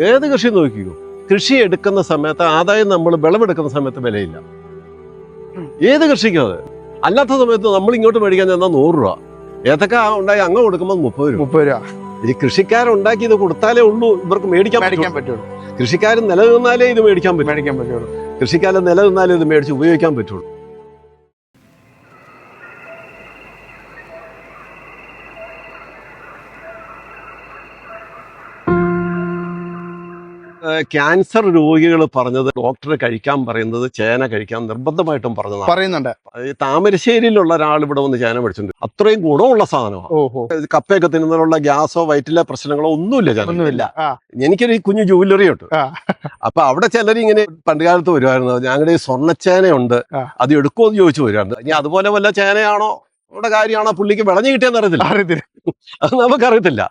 ഏത് കൃഷി നോക്കിയോ കൃഷി എടുക്കുന്ന സമയത്ത് ആദായം നമ്മൾ വിളവെടുക്കുന്ന സമയത്ത് വിലയില്ല. ഏത് കൃഷിക്കും അത്? അല്ലാത്ത സമയത്ത് നമ്മൾ ഇങ്ങോട്ട് മേടിക്കാൻ ചെന്നാൽ നൂറ് രൂപ. ഏതൊക്കെ ഉണ്ടായി അങ്ങ് കൊടുക്കുമ്പോൾ മുപ്പത് രൂപ. മുപ്പത് രൂപ. ഈ കൃഷിക്കാരുണ്ടാക്കി ഇത് കൊടുത്താലേ ഉള്ളൂ. ഇവർക്ക് മേടിക്കാൻ മേടിക്കാൻ പറ്റുള്ളൂ. കൃഷിക്കാരൻ നിലനിന്നാലേ ഇത് മേടിക്കാൻ പറ്റും മേടിക്കാൻ പറ്റുള്ളൂ. കൃഷിക്കാരൻ നിലനിന്നാലേ ഇത് മേടിച്ച് ഉപയോഗിക്കാൻ പറ്റുള്ളൂ. ക്യാൻസർ രോഗികൾ പറഞ്ഞത് ഡോക്ടർ കഴിക്കാൻ പറയുന്നത് ചേന കഴിക്കാൻ നിർബന്ധമായിട്ടും പറഞ്ഞു പറയുന്നുണ്ട്. ഈ താമരശ്ശേരിയിലുള്ള ഒരാൾ ഇവിടെ വന്ന് ചേന മേടിച്ചിട്ടുണ്ട്. അത്രയും ഗുണമുള്ള സാധനമാണ്. കപ്പയൊക്കെ തിന്നുന്നതിനുള്ള ഗ്യാസോ വയറ്റിലെ പ്രശ്നങ്ങളോ ഒന്നുമില്ല ചേന ഒന്നുമില്ല. എനിക്കൊരു കുഞ്ഞു ജൂവലറി ഉണ്ട്. അപ്പൊ അവിടെ ചിലർ ഇങ്ങനെ പണ്ടുകാലത്ത് വരുമായിരുന്നു. ഞങ്ങളുടെ ഈ സ്വർണച്ചേനയുണ്ട്. അത് എടുക്കുമോ എന്ന് ചോദിച്ചു വരുമായിരുന്നു ഇനി അതുപോലെ വല്ല ചേനയാണോ? അവിടെ കാര്യമാണോ പുള്ളിക്ക് വിളഞ്ഞു കിട്ടിയെന്ന് അറിയത്തില്ല. അറിയത്തില്ല. അത് നമുക്കറിയത്തില്ല.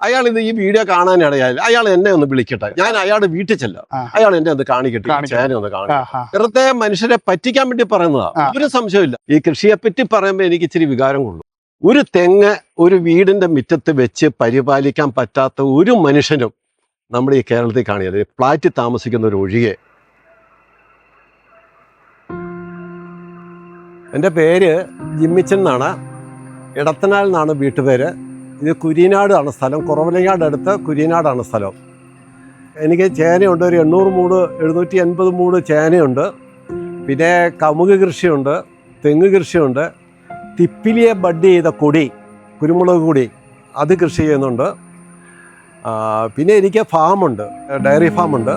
അയാൾ ഇത് ഈ വീഡിയോ കാണാനാണ് അയാൾ എന്നെ ഒന്ന് വിളിക്കട്ടെ. ഞാൻ അയാളുടെ വീട്ടിൽ ചെല്ലാം. അയാൾ എന്നെ ഒന്ന് കാണിക്കട്ടെ. ഒന്ന് കാണി ആ ആ. വെറുതെ മനുഷ്യരെ പറ്റിക്കാൻ വേണ്ടി പറയുന്നതാ. ഒരു സംശയമില്ല ഈ കൃഷിയെ പറ്റി പറയുമ്പോൾ എനിക്ക് ഇച്ചിരി വികാരം കൊള്ളു. ഒരു തെങ്ങ് ഒരു വീടിന്റെ മുറ്റത്ത് വെച്ച് പരിപാലിക്കാൻ പറ്റാത്ത ഒരു മനുഷ്യനും നമ്മുടെ ഈ കേരളത്തിൽ കാണിയത് ഫ്ലാറ്റിൽ താമസിക്കുന്ന ഒരു ഒഴികെ. എന്റെ പേര് ജിമ്മിച്ചൻ എന്നാണ്. ഇടത്തനാൽ എന്നാണ് വീട്ടുപേര്. ഇത് കുരിനാടാണ് സ്ഥലം. കുറവലങ്ങാട് അടുത്ത് കുരിനാടാണ് സ്ഥലം. എനിക്ക് ചേനയുണ്ട്. ഒരു എണ്ണൂറ് മൂട് എഴുന്നൂറ്റി എൺപത് മൂട് ചേനയുണ്ട്. പിന്നെ കമുക് കൃഷിയുണ്ട് തെങ്ങ് കൃഷിയുണ്ട്. തിപ്പിലിയെ ബഡ് ചെയ്ത കൊടി കുരുമുളക് കൊടി അത് കൃഷി ചെയ്യുന്നുണ്ട്. പിന്നെ എനിക്ക് ഫാമുണ്ട്. ഡയറി ഫാമുണ്ട്.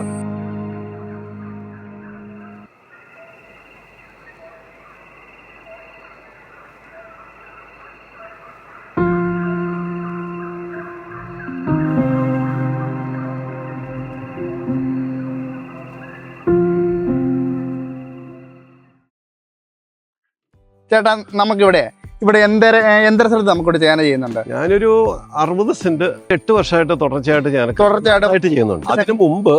ചേട്ടാ നമുക്കിവിടെ ഇവിടെ എന്തര എന്തര സ്ഥലത്ത് നമുക്കിവിടെ ചേന ചെയ്യുന്നുണ്ട്. ഞാനൊരു അറുപത് സെന്റ് എട്ട് വർഷമായിട്ട് തുടർച്ചയായിട്ട് ഞാൻ തുടർച്ചയായിട്ട് ചെയ്യുന്നുണ്ട്. അതിനു മുമ്പ്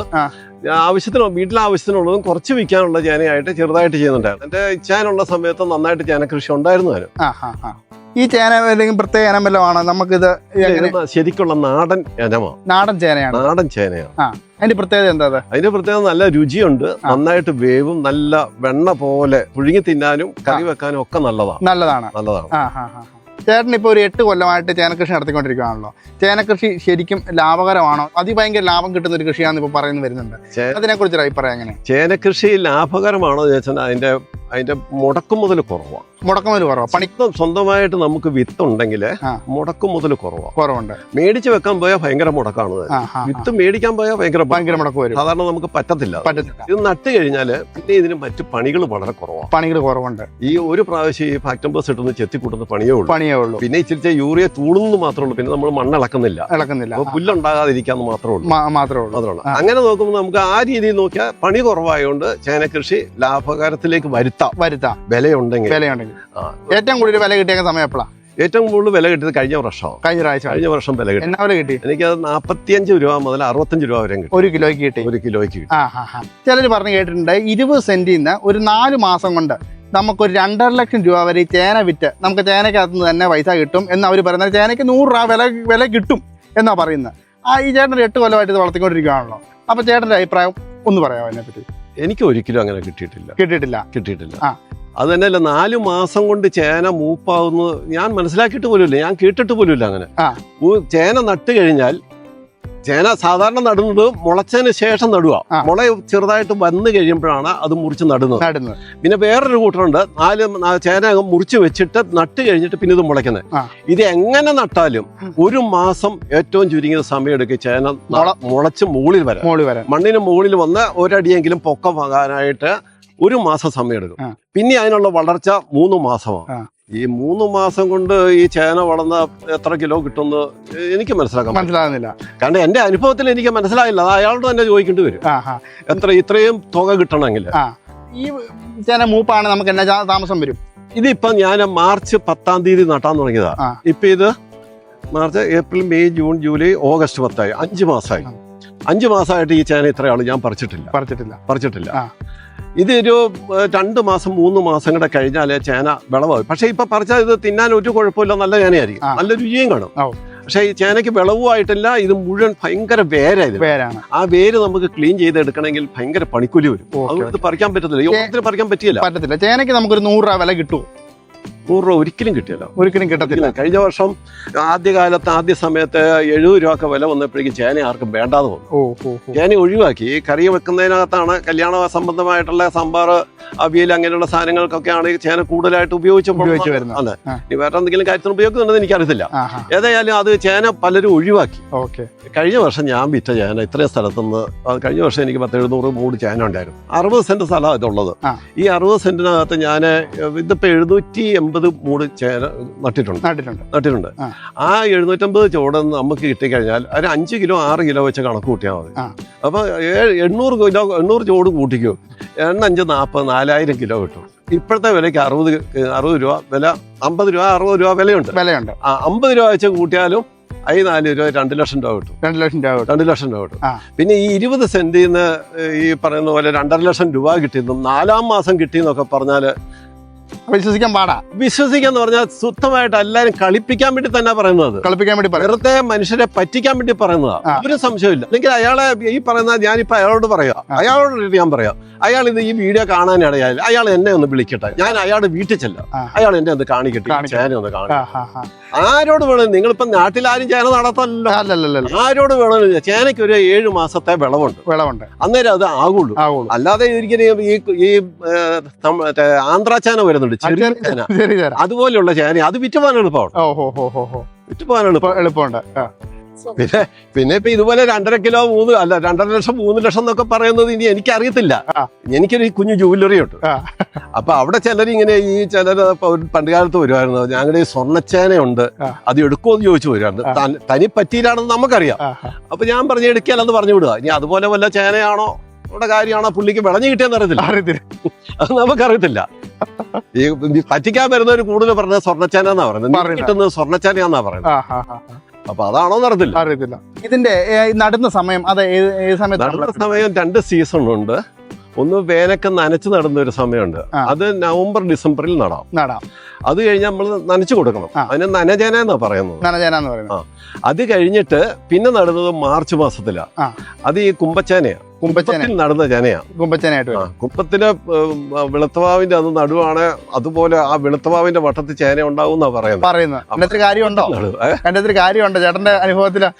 ആവശ്യത്തിന് വീട്ടിലെ ആവശ്യത്തിനുള്ളതും കുറച്ച് വിൽക്കാനുള്ള ചേനയായിട്ട് ചെറുതായിട്ട് ചെയ്യുന്നുണ്ടായിരുന്നു. എന്റെ ഇച്ഛാനുള്ള സമയത്ത് നന്നായിട്ട് ചേന കൃഷി ഉണ്ടായിരുന്നു അതിന് ഈ ചേന ഏതെങ്കിലും പ്രത്യേക ഇനം വല്ലതും ആണോ? നമുക്കിത് ശരിക്കുള്ള നാടൻ ഇനമാണ് നാടൻ ചേനയാണ്. നാടൻ ചേനയാണ്. അതിന്റെ പ്രത്യേകത എന്താ അതിന്റെ പ്രത്യേകത നല്ല രുചിയുണ്ട്. നന്നായിട്ട് വേവും നല്ല വെണ്ണ പോലെ പുഴുങ്ങി തിന്നാനും കറി വെക്കാനും ഒക്കെ നല്ലതാണ്. നല്ലതാണ്. നല്ലതാണ്. ചേട്ടൻ ഇപ്പോൾ ഒരു എട്ട് കൊല്ലമായിട്ട് ചേനക്കൃഷി നടത്തിക്കൊണ്ടിരിക്കുകയാണല്ലോ. ചേനക്കൃഷി ശരിക്കും ലാഭകരമാണോ? അതിഭയങ്കര ലാഭം കിട്ടുന്ന ഒരു കൃഷിയാണെന്ന് ഇപ്പോൾ പറയുന്നത് വരുന്നുണ്ട്. അതിനെക്കുറിച്ചൊരു അഭിപ്രായം എങ്ങനെ ചേനക്കൃഷി ലാഭകരമാണോ എന്ന് ചോദിച്ചാൽ അതിന്റെ അതിന്റെ മുടക്കു മുതൽ കുറവാണ് മുടക്കമൊരു കുറവാണ് പണി സ്വന്തമായിട്ട് നമുക്ക് വിത്ത് ഉണ്ടെങ്കിൽ മുടക്കും മുതൽ കുറവാണ് കുറവുണ്ട്. മേടിച്ച് വെക്കാൻ പോയാൽ ഭയങ്കര മുടക്കാണ്. വിത്ത് മേടിക്കാൻ പോയാൽ ഭയങ്കര ഭയങ്കര മുടക്കം വരും. സാധാരണ നമുക്ക് പറ്റത്തില്ല പറ്റത്തില്ല. ഇത് നട്ട് കഴിഞ്ഞാൽ പിന്നെ ഇതിന് മറ്റു പണികൾ വളരെ കുറവാണ് പണികൾ കുറവുണ്ട്. ഈ ഒരു പ്രാവശ്യം ഈ ഫാക്ടംബസ് ഇട്ടൊന്ന് ചെത്തി കൂട്ടുന്ന പണിയേ ഉള്ളൂ. പണിയേ ഉള്ളൂ. പിന്നെ ഇച്ചിരി യൂറിയ തൂളുന്നു മാത്രമേ ഉള്ളൂ. പിന്നെ നമ്മൾ മണ്ണിളക്കുന്നില്ല ഇളക്കുന്നില്ല ഇളക്കുന്നില്ല പുല്ലുണ്ടാകാതിരിക്കാന്ന് മാത്രമേ ഉള്ളൂ. മാത്രമേ ഉള്ളൂ. മാത്രമേ ഉള്ളൂ. അങ്ങനെ നോക്കുമ്പോൾ നമുക്ക് ആ രീതിയിൽ നോക്കിയാൽ പണി കുറവായതുകൊണ്ട് ചേനക്കൃഷി ലാഭകരത്തിലേക്ക് വരുത്താം. വരുത്താം. വിലയുണ്ടെങ്കിൽ. വിലയുണ്ടെങ്കിൽ. ഏറ്റവും കൂടുതൽ വില കിട്ടിയ സമയം എപ്പോഴാണ് ഏറ്റവും കൂടുതൽ വില കിട്ടിയത് കഴിഞ്ഞ വർഷമാണ്. കഴിഞ്ഞ പ്രാവശ്യം. കഴിഞ്ഞ വർഷം വില കിട്ടി. എന്നാ വില കിട്ടി? അത് നാൽപ്പത്തിയഞ്ച് രൂപ മുതൽ അറുപത്തഞ്ച് രൂപ വരെ കിട്ടി. ഒരു കിലോയ്ക്ക് കിട്ടി. ഒരു കിലോയ്ക്ക് കിട്ടി. ചിലർ പറഞ്ഞു കേട്ടിട്ടുണ്ട് ഇരുപത് സെന്റിൽ നിന്ന് ഒരു നാല് മാസം കൊണ്ട് നമുക്കൊരു രണ്ടര ലക്ഷം രൂപ വരെ ചേന വിറ്റ് നമുക്ക് ചേനക്കകത്ത് നിന്ന് തന്നെ പൈസ കിട്ടും എന്ന് അവർ പറയുന്നത്. ചേനയ്ക്ക് നൂറ് രൂപ വില വില കിട്ടും എന്നാ പറയുന്നത്. ആ ഈ ചേട്ടൻ എട്ട് കൊല്ലമായിട്ട് ഇത് വളർത്തിക്കൊണ്ടിരിക്കുകയാണല്ലോ. അപ്പൊ ചേട്ടന്റെ അഭിപ്രായം ഒന്ന് പറയാമോ അതിനെ പറ്റി എനിക്ക് ഒരിക്കലും അങ്ങനെ കിട്ടിയിട്ടില്ല. കിട്ടിയിട്ടില്ല. കിട്ടിയിട്ടില്ല. ആ. അത് തന്നെയല്ല നാല് മാസം കൊണ്ട് ചേന മൂപ്പാവുന്നത് ഞാൻ മനസ്സിലാക്കിയിട്ട് പോലും ഇല്ല ഞാൻ കേട്ടിട്ട് പോലും ഇല്ല അങ്ങനെ ചേന നട്ട് കഴിഞ്ഞാൽ ചേന സാധാരണ നടുന്നത് മുളച്ചതിന് ശേഷം നടുക മുള ചെറുതായിട്ട് വന്നു കഴിയുമ്പോഴാണ് അത് മുറിച്ച് നടുന്നത്. പിന്നെ വേറൊരു കൂട്ടറുണ്ട്. നാല് ചേന മുറിച്ച് വെച്ചിട്ട് നട്ട് കഴിഞ്ഞിട്ട് പിന്നെ ഇത് മുളയ്ക്കുന്നത്. ഇത് എങ്ങനെ നട്ടാലും ഒരു മാസം ഏറ്റവും ചുരുങ്ങിയ സമയം എടുക്കും ചേന മുള- മുളച്ച് മുകളിൽ വരാം മണ്ണിന് മുകളിൽ വന്ന് ഒരടിയെങ്കിലും പൊക്കം വാങ്ങാനായിട്ട് ഒരു മാസം സമയം എടുക്കും പിന്നെ അതിനുള്ള വളർച്ച മൂന്ന് മാസമാണ്. ഈ മൂന്ന് മാസം കൊണ്ട് ഈ ചേന വളർന്ന എത്ര കിലോ കിട്ടുമെന്ന് എനിക്ക് മനസ്സിലാക്കാൻ മനസ്സിലാകുന്നില്ല. കാരണം എന്റെ അനുഭവത്തിൽ എനിക്ക് മനസ്സിലായില്ല. അത് അയാളോട് തന്നെ ചോദിക്കേണ്ടി വരും. എത്ര ഇത്രയും തുക കിട്ടണമെങ്കിൽ. ഈ ചേന മൂപ്പാണ് നമുക്ക് എന്നാ താമസം വരും? ഇതിപ്പം ഞാൻ മാർച്ച് പത്താം തീയതി നട്ടാൻ തുടങ്ങിയതാ. ഇപ്പൊ ഇത് March April May June July August പത്തായി. അഞ്ച് മാസമായി. അഞ്ചു മാസമായിട്ട് ഈ ചേന ഇത്രയാൾ ഞാൻ പറിച്ചിട്ടില്ല. പറിച്ചിട്ടില്ല. പറിച്ചിട്ടില്ല. ഇതൊരു രണ്ട് മാസം മൂന്ന് മാസം കൂടെ കഴിഞ്ഞാലേ ചേന വിളവാകും പക്ഷെ ഇപ്പൊ പറിച്ചാൽ ഇത് തിന്നാൻ ഒരു കുഴപ്പമില്ല നല്ല ചേനയായിരിക്കും. നല്ല രുചിയും കാണും. പക്ഷെ ഈ ചേനയ്ക്ക് വിളവുമായിട്ടില്ല ഇത് മുഴുവൻ ഭയങ്കര വേരായത് ആ വേര് നമുക്ക് ക്ലീൻ ചെയ്തെടുക്കണമെങ്കിൽ ഭയങ്കര പണിക്കൂലി വരും. അത് പറിക്കാൻ പറ്റത്തില്ല. ഈ ഓണത്തിന് പറിക്കാൻ പറ്റിയില്ല. പറ്റത്തില്ല. ചേനയ്ക്ക് നമുക്കൊരു നൂറ് രൂപ വില കിട്ടുമോ നൂറ് രൂപ ഒരിക്കലും കിട്ടിയില്ല. ഒരിക്കലും കിട്ടത്തില്ല. കഴിഞ്ഞ വർഷം ആദ്യകാലത്ത് ആദ്യ സമയത്ത് എഴുപത് രൂപ വില വന്നപ്പോഴേക്കും ചേന ആർക്കും വേണ്ടാതെ വന്നു ചേന ഒഴിവാക്കി. കറി വെക്കുന്നതിനകത്താണ് കല്യാണ സംബന്ധമായിട്ടുള്ള സാമ്പാർ അവിയൽ അങ്ങനെയുള്ള സാധനങ്ങൾക്കൊക്കെയാണ് ഈ ചേന കൂടുതലായിട്ട് ഉപയോഗിച്ചു ഉപയോഗിച്ച് വരുന്നത്. അതെ. ഇനി വേറെ എന്തെങ്കിലും കാര്യത്തിന് ഉപയോഗിക്കുന്നുണ്ടെന്ന് എനിക്കറിയത്തില്ല. ഏതായാലും അത് ചേന പലരും ഒഴിവാക്കി. ഓക്കെ. കഴിഞ്ഞ വർഷം ഞാൻ വിറ്റ ചേന ഇത്രയും സ്ഥലത്തുനിന്ന് കഴിഞ്ഞ വർഷം എനിക്ക് പത്ത് എഴുന്നൂറ് മൂട് ചേന ഉണ്ടായിരുന്നു. അറുപത് സെന്റ് സ്ഥലമാണ് ഇതുള്ളത്. ഈ അറുപത് സെന്റിനകത്ത് ഞാൻ ഇതിപ്പോ എഴുന്നൂറ്റി എൺപത് മൂട് ചേന നട്ടിട്ടുണ്ട്. നട്ടിട്ടുണ്ട്. നട്ടിട്ടുണ്ട്. ആ. എഴുന്നൂറ്റമ്പത് ചുവട് നമുക്ക് കിട്ടിക്കഴിഞ്ഞാൽ ഒരു അഞ്ച് കിലോ ആറ് കിലോ വെച്ച് കണക്ക് കൂട്ടിയാൽ മതി. അപ്പോൾ അപ്പൊ എണ്ണൂറ് കിലോ എണ്ണൂറ് ചുവട് കൂട്ടിക്കോ. എണ്ണഞ്ച് നാൽപ്പത് നാലായിരം കിലോ കിട്ടും. ഇപ്പോഴത്തെ വിലയ്ക്ക് അറുപത് അറുപത് രൂപ വില അമ്പത് രൂപ അറുപത് രൂപ വിലയുണ്ട്. വിലയുണ്ട്. ആ അമ്പത് രൂപ വെച്ച് കൂട്ടിയാലും അതിൽ നാല് രൂപ രണ്ട് ലക്ഷം രൂപ കിട്ടും. രണ്ട് ലക്ഷം രൂപ കിട്ടും. രണ്ട് ലക്ഷം രൂപ കിട്ടും. പിന്നെ ഈ ഇരുപത് സെന്റിൽ നിന്ന് ഈ പറയുന്ന പോലെ രണ്ടര ലക്ഷം രൂപ കിട്ടിയെന്നും നാലാം മാസം കിട്ടിയെന്നൊക്കെ പറഞ്ഞാൽ വിശ്വസിക്കാൻ പാടാ. വിശ്വസിക്കാന്ന് പറഞ്ഞാൽ സുത്തമായിട്ട് എല്ലാരും കളിപ്പിക്കാൻ വേണ്ടി തന്നെ പറയുന്നത്. കളിപ്പിക്കാൻ വേണ്ടി വെറുതെ മനുഷ്യരെ പറ്റിക്കാൻ വേണ്ടി പറയുന്നതാ. ഒരു സംശയമില്ല അല്ലെങ്കിൽ അയാളെ ഈ പറയുന്ന ഞാനിപ്പോ അയാളോട് പറയാ. അയാളോട് ഞാൻ പറയാം. അയാൾ ഇത് ഈ വീഡിയോ കാണാനിടയാൽ അയാൾ എന്നെ ഒന്ന് വിളിക്കട്ടെ. ഞാൻ അയാളുടെ വീട്ടിൽ ചെല്ലാം. അയാൾ എന്നെ ഒന്ന് കാണിക്കട്ടെ. ചേന ഒന്ന് കാണി ആ ഹാ ഹാ ആരോട് വേണം നിങ്ങളിപ്പോ നാട്ടിലാരും ചേന നടത്തല്ലോ ആരോട് വേണമെങ്കിലും ചേനയ്ക്ക് ഒരു ഏഴ് മാസത്തെ വിളവുണ്ട്. വിളവുണ്ട്. അന്നേരം അത് ആകുള്ളൂ. അല്ലാതെ ഇരിക്കുന്ന ഈ ആന്ധ്രാ ചേന വരുന്നുണ്ട്. ചെറിയ ചേന. ചെറിയ ചേന. അതുപോലെയുള്ള ചേന. അത് വിറ്റുപോകാൻ എളുപ്പമാണ് ഓ ഹോ ഹോ ഹോ വിറ്റുപോകാൻ എളുപ്പം എളുപ്പമുണ്ട്. ആ. പിന്നെ പിന്നെ ഇപ്പൊ ഇതുപോലെ രണ്ടര കിലോ മൂന്ന് അല്ല രണ്ടര ലക്ഷം മൂന്ന് ലക്ഷം എന്നൊക്കെ പറയുന്നത് ഇനി എനിക്കറിയത്തില്ല. എനിക്കൊരു കുഞ്ഞു ജൂവലറി ഉണ്ട്. അപ്പൊ അവിടെ ചിലർ ഇങ്ങനെ ഈ ചിലർ പണ്ട് കാലത്ത് വരുമായിരുന്നു. ഞങ്ങളുടെ ഈ സ്വർണച്ചേനയുണ്ട്. അത് എടുക്കുമോ എന്ന് ചോദിച്ചു വരുമായിരുന്നു. തൻ- തനി പറ്റിയിലാണെന്ന് നമുക്കറിയാം. അപ്പൊ ഞാൻ പറഞ്ഞ എടുക്കിയാലെന്ന് പറഞ്ഞു വിടുക. ഇനി അതുപോലെ വല്ല ചേനയാണോ? അവിടെ കാര്യമാണോ? പുള്ളിക്ക് വിളഞ്ഞു കിട്ടിയെന്ന് അറിയത്തില്ല. അറിയത്തില്ല. അത് നമുക്കറിയത്തില്ല. ഈ പറ്റിക്കാൻ വരുന്നവർ കൂടുതൽ പറഞ്ഞത് സ്വർണച്ചാനാന്നാ പറയുന്നത്. കിട്ടുന്നത് സ്വർണച്ചേനയാന്നാ പറയുന്നത്. അപ്പൊ അതാണോ നടത്തില്ല അറിയത്തില്ല. ഇതിന്റെ നടന്ന സമയം അത് ഏത് സമയത്ത് നടുന്ന സമയം രണ്ട് സീസൺ ഉണ്ട്. ഒന്ന് വേനൊക്കെ നനച്ച് നടുന്ന ഒരു സമയമുണ്ട് അത് നവംബർ ഡിസംബറിൽ നടാം. നടാം. അത് കഴിഞ്ഞ് നമ്മൾ നനച്ചു കൊടുക്കണം. അതിന് നനജന എന്നാ പറയുന്നത്. നനജന എന്ന് പറയുന്നത് അത് കഴിഞ്ഞിട്ട് പിന്നെ നടുന്നത് മാർച്ച് മാസത്തിലാണ് അത് ഈ കുമ്പച്ചേനയാ കുമ്പച്ചേന കുമ്പത്തിൽ നടുന്ന ചേനയാ. കുമ്പച്ചേനായിട്ട് വരും. കുപ്പത്തിലെ വെളുത്തവാവിന്റെ അത് നടുവാണ് അതുപോലെ ആ വെളുത്തവാവിന്റെ വട്ടത്തിൽ ചേന ഉണ്ടാവും എന്നാ പറയുന്നത്. പറയുന്നത് എന്റെ കാര്യമുണ്ടോ? നടുവ്. ഏ? അടുത്ത് കാര്യമുണ്ടോ. ചേട്ടന്റെ അനുഭവത്തിൽ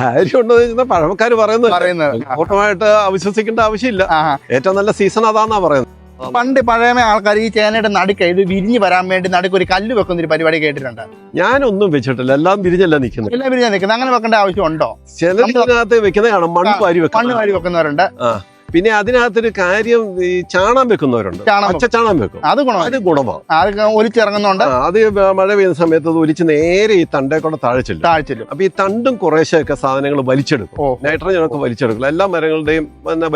കാര്യമുണ്ടോ എന്ന് പഴമക്കാർ പറയുന്നത്. പറയുന്നത്. പൂർണമായിട്ട് അവിശ്വസിക്കേണ്ട ആവശ്യമില്ല. ആ ഏറ്റവും നല്ല സീസൺ അതാന്നാ പറയുന്നത്. പണ്ട് പഴയ ആൾക്കാർ ഈ ചേനയുടെ നടുക്ക ഇത് വിരിഞ്ഞ് വരാൻ വേണ്ടി നടുക്ക് ഒരു കല്ല് വെക്കുന്ന ഒരു പരിപാടി കേട്ടിട്ടുണ്ട്. ഞാനൊന്നും വെച്ചിട്ടില്ല. എല്ലാം വിരിഞ്ഞല്ല നിൽക്കുന്നത്? എല്ലാം വിരിഞ്ഞാ നിൽക്കുന്നത്. അങ്ങനെ വെക്കേണ്ട ആവശ്യമുണ്ടോ? ചിലതിനകത്ത് വെക്കുന്ന കാണാം. മണ്ണ് വാരി മണ്ണ് വാരി വെക്കുന്നവരുണ്ട്. പിന്നെ അതിനകത്തൊരു കാര്യം ഈ ചാണം വെക്കുന്നവരുണ്ട്. ചാണം വെക്കും. അത് ഗുണമാണ് അത് ഗുണമാണ് ഒലിച്ചിറങ്ങുന്നുണ്ട്. അത് മഴ പെയ്യുന്ന സമയത്ത് അത് ഒലിച്ച് നേരെ ഈ തണ്ടേ കൂടെ താഴെ ചെല്ലും. അപ്പൊ ഈ തണ്ടും കുറേശ്ശെയൊക്കെ സാധനങ്ങൾ വലിച്ചെടുക്കും. നൈട്രജൻ ഒക്കെ വലിച്ചെടുക്കും. എല്ലാ മരങ്ങളുടെയും